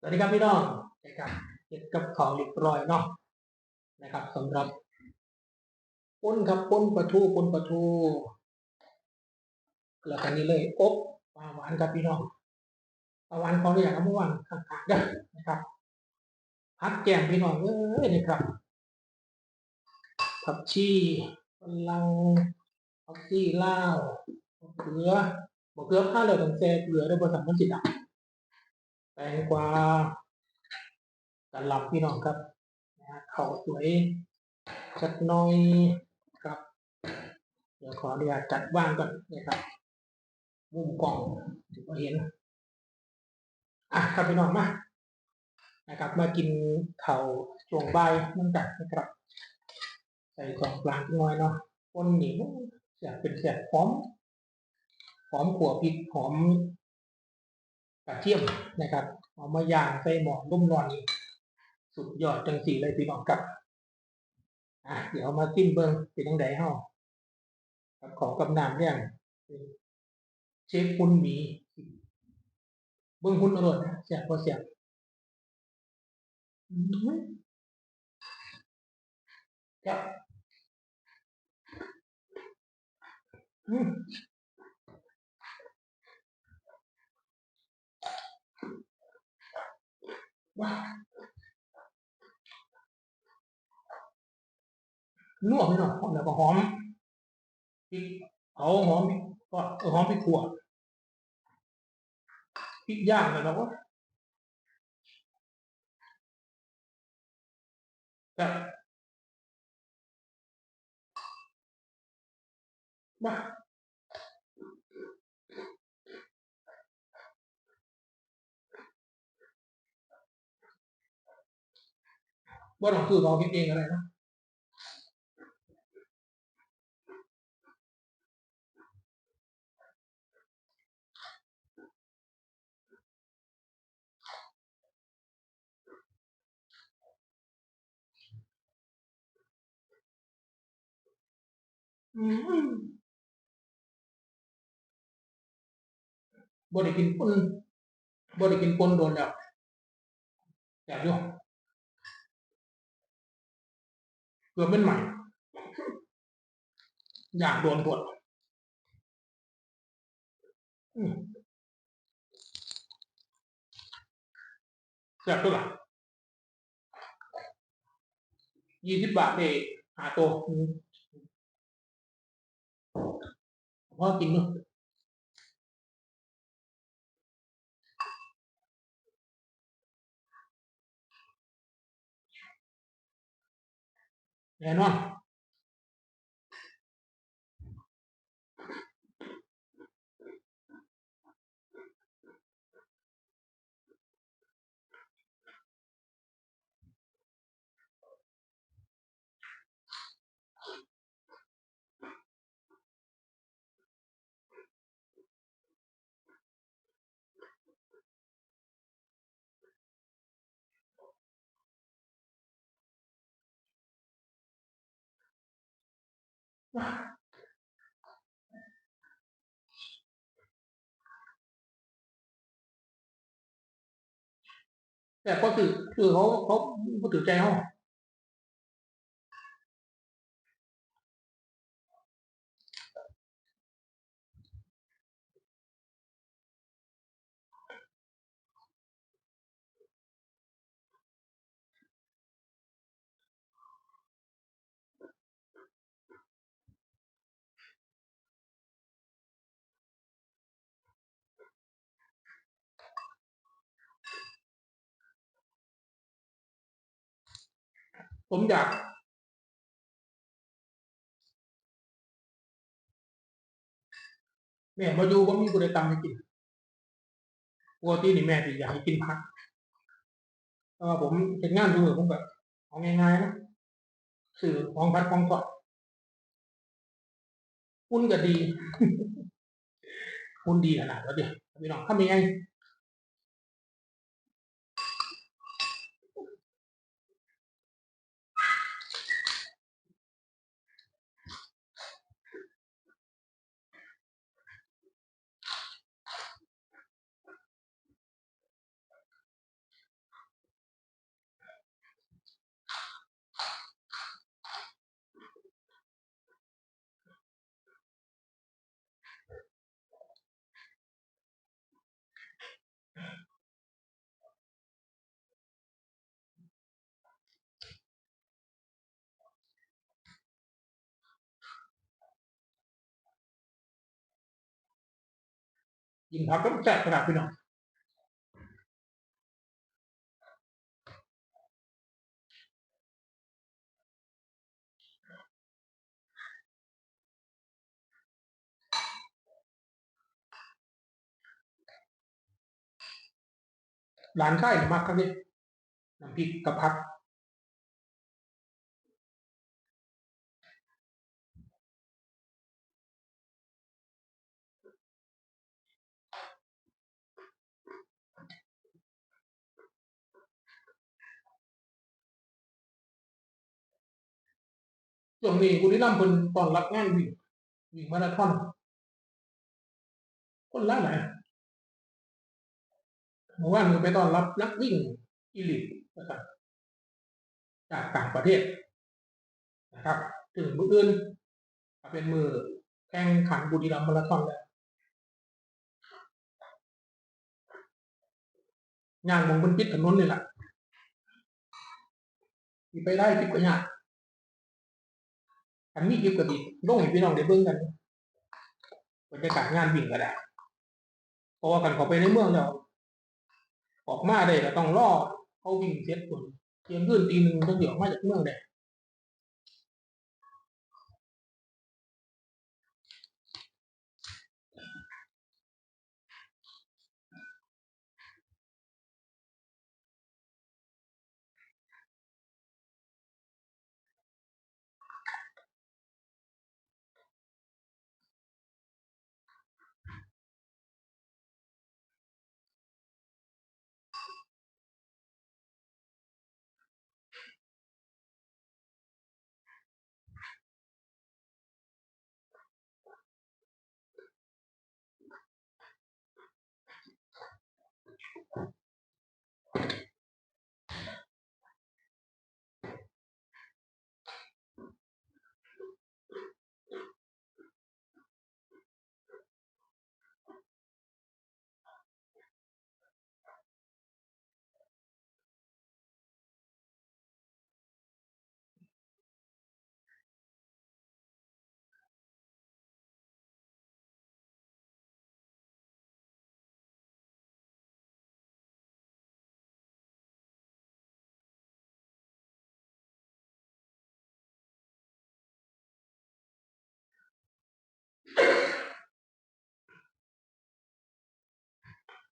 สวัสดีครับพี่น้องนะครับเก็บกับขาวเรียบร้อยเนาะนะครับสำหรับปุ้นครับปุ้นปลาทูปุ้นปลาทูแล้วกันนี้เลยอบปลาหวานครับพี่น้องปลาหวานขาเนี่ยเอาเมื่อวานข้างๆเด้อนะครับพักแกมพี่น้องเอ้ยนะครับผักชีฝรั่งผักชีลาวมะเขือมะเขือข้าวเหลือต้องแซ่เกลือด้บริษัทมันจิตอะ แตงกวากระหล่ำพี่น้องครับนะเขาสวยจัดน้อยครับ เดี๋ยวขออนุญาตจัดว่างก่อนนะครับมุมกล้องถึงจะเห็นอะครับพี่น้องมานะครับ มากินเข้าช่วงบ่ายนั่นกันนะครับ ใส่ของกลางน้อยเนาะคนหนีเสียบเป็นเสียบหอมหอมขัวพริกหอม กระเทียมนะครับเอามาย่างใส่หม้อนุ่มนวลสุดยอดจังสีเลยพี่น้องครับอะเดี๋ยวมาจิ้มเบิ้งเป็นยังไงเฮากับของกำน้ำเนี่ยเชฟคุณมีเบิ้งคุณอร่อยเสียบพอเสียบครับ มว้าวนัวพี่น้องหอมแล้วก็หอมพริกเอาหอมก็หอมพริกขั่วพริกย่างเลยเราก็แบบว้า ว่าต้องซื้อของกินเองอะไรนะบ่ได้กินปนบ่ได้กินปนโดนแล้วแอบอยู่ เกือเป็นใหม่ อยากโดนปวดอืมแซ่บตัวละยี่สิบบาทเอหาตัวอืมพอกินเนา แน่นอนแต่ก็คือคือเขาเขาเขาถือใจเขา ผมอยาก แม่มาดูว่ามีกูได้ตังค์ให้กินปกตินี่แม่ที่อยากให้กินผักเออผมเป็นงานดูผมแบบเอาง่ายๆนะสื่อของพัดของสดหุ้นก็ดีหุ้นดีขนาดแล้วเดี๋ยวพี่น้องทำยังไง ยิงพักก็แซ่บขนาดพี่น้องร้านไข้มากครับนี่น้ำพริกกับผัก ช่วงนี้บุรีรัมย์เพิ่นตอนรับงานวิ่งวิ่งมาราธอนคนลายหลายเมื่อวานก็ไปตอนรับนักวิ่งอีลิทนะครับจากต่างประเทศนะครับ ถึงมืออื่นเป็นมือแข่งขันบุรีรัมย์มาราธอนแล้วงานมองบนปิดถนนนี่แหละที่ไปได้ทิพย์ก็ยาก อันนี้คลิปก็ดีลงให้พี่น้องได้เบิ่งกันบรรยากาศงานวิ่งก็ได้เพราะว่ากันเขาไปในเมืองแล้วออกมาได้ก็ต้องรอเขาวิ่งเสร็จคนเที่ยงคืนตีหนึ่งต้องเดี๋ยวมาจากเมืองได้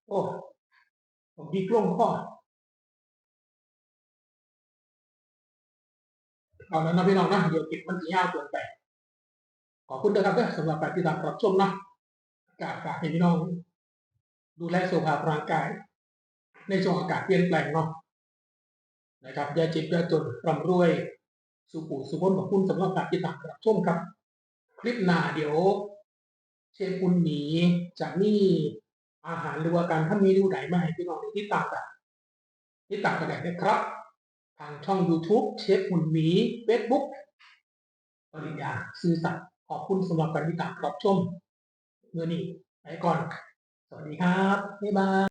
โอ้ผมดีกลงข้อเอาแล้วนะพี่น้องนะเดี๋ยวเก็บมันจะยาวเกินไปขอบคุณนะครับด้อสำหรับการติดตามรับชมนะกาฝากให้พี่น้อง ดูแลสุขภาพร่างกาย ในช่วงอากาศเปลี่ยนแปลงเนาะนะครับยาจ็บอย่าจนร่ำรวย สุขุสุขนของคุณสำหรับการติดตามรับชมครับ คลิปหน้าเดี๋ยว เชฟคุณหมีจะมี อาหารหรือว่าการถ้ามีดูไหนมาให้พี่น้องได้ติดตามกันทิศตามกันได้นะครับ ทางช่อง YouTube เชฟหุ่นหมี Facebook ปริญญาซื่อสัตย์ขอบคุณสำหรับการติดตามรับชมเมื่อนี้ไปก่อน สวัสดีครับ บ๊ายบาย